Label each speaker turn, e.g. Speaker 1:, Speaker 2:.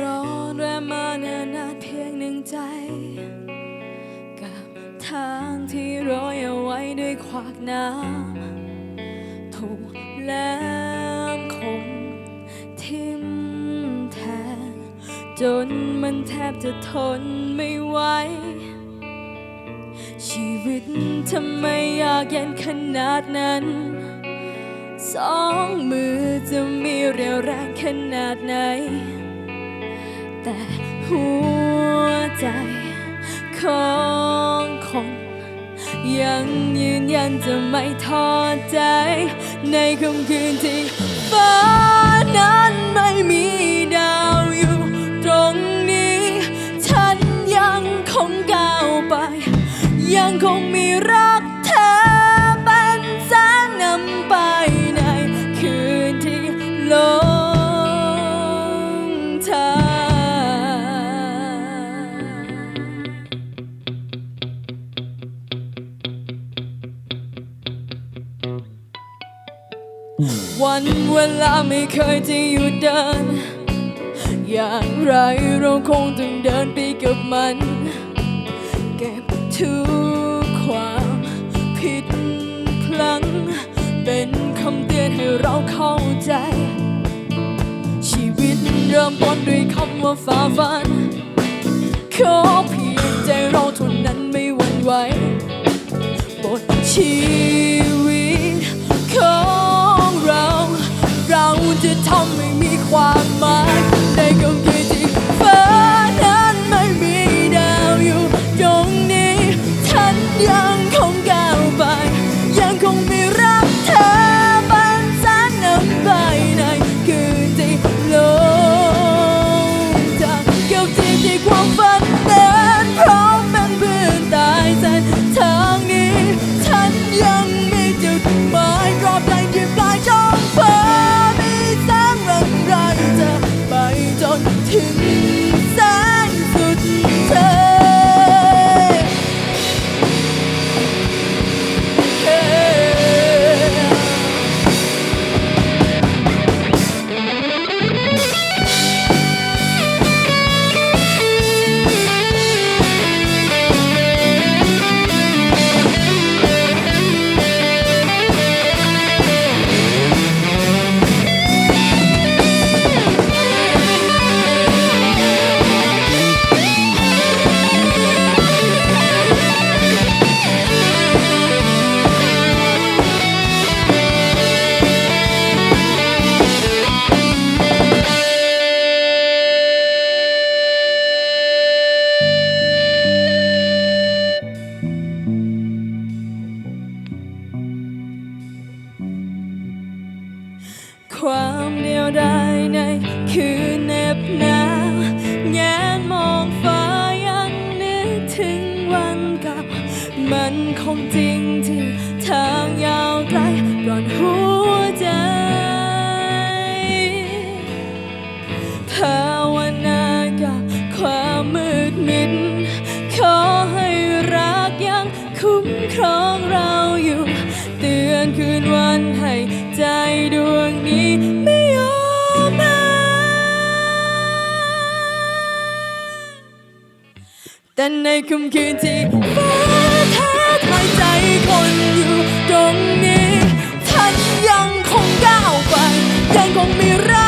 Speaker 1: รอแรมานานเพียงหนึ่งใจ กับทางที่โรยเอาไว้ด้วยขวากน้ำถูกแหลมคมทิ่มแทงจนมันแทบจะทนไม่ไหวชีวิตทำไมอยากเย็นขนาดนั้น สองมือจะมีเรียวแรงขนาดไหน แต่หัวใจของคนยังยืนยันจะไม่ทอดใจ ในค่ำคืนที่ฟ้านั้นไม่มีดาวอยู่ตรงนี้ ฉันยังคงก้าวไป ยังคงมีรัก วันเวลาไม่เคยจะหยุดเดิน อย่างไรเราคงต้องเดินไปกับมัน เก็บทุกความผิดพลั้ง เป็นคำเตือนให้เราเข้าใจ ชีวิตเริ่มต้นด้วยคำว่าฝ่าฟัน ขอเพียงใจเราเท่านั้นไม่หวั่นไหวบทชี ความเดียวดายในคืนเหน็บหนาวแงนมองฟ้ายังนึกถึงวันเกับมันคงจริงที่ทางยาวไกลก่อนหัวใจภาวนากับความมืดมิด ขอให้รักยังคุ้มครองเราอยู่ เตือนคืนวันให้ใจดวง แต่ในคืนคืนที่ฟ้าแท้ทายใจคนอยู่ตรงนี้ฉันยังคงก้าวไปยังคงมีรัก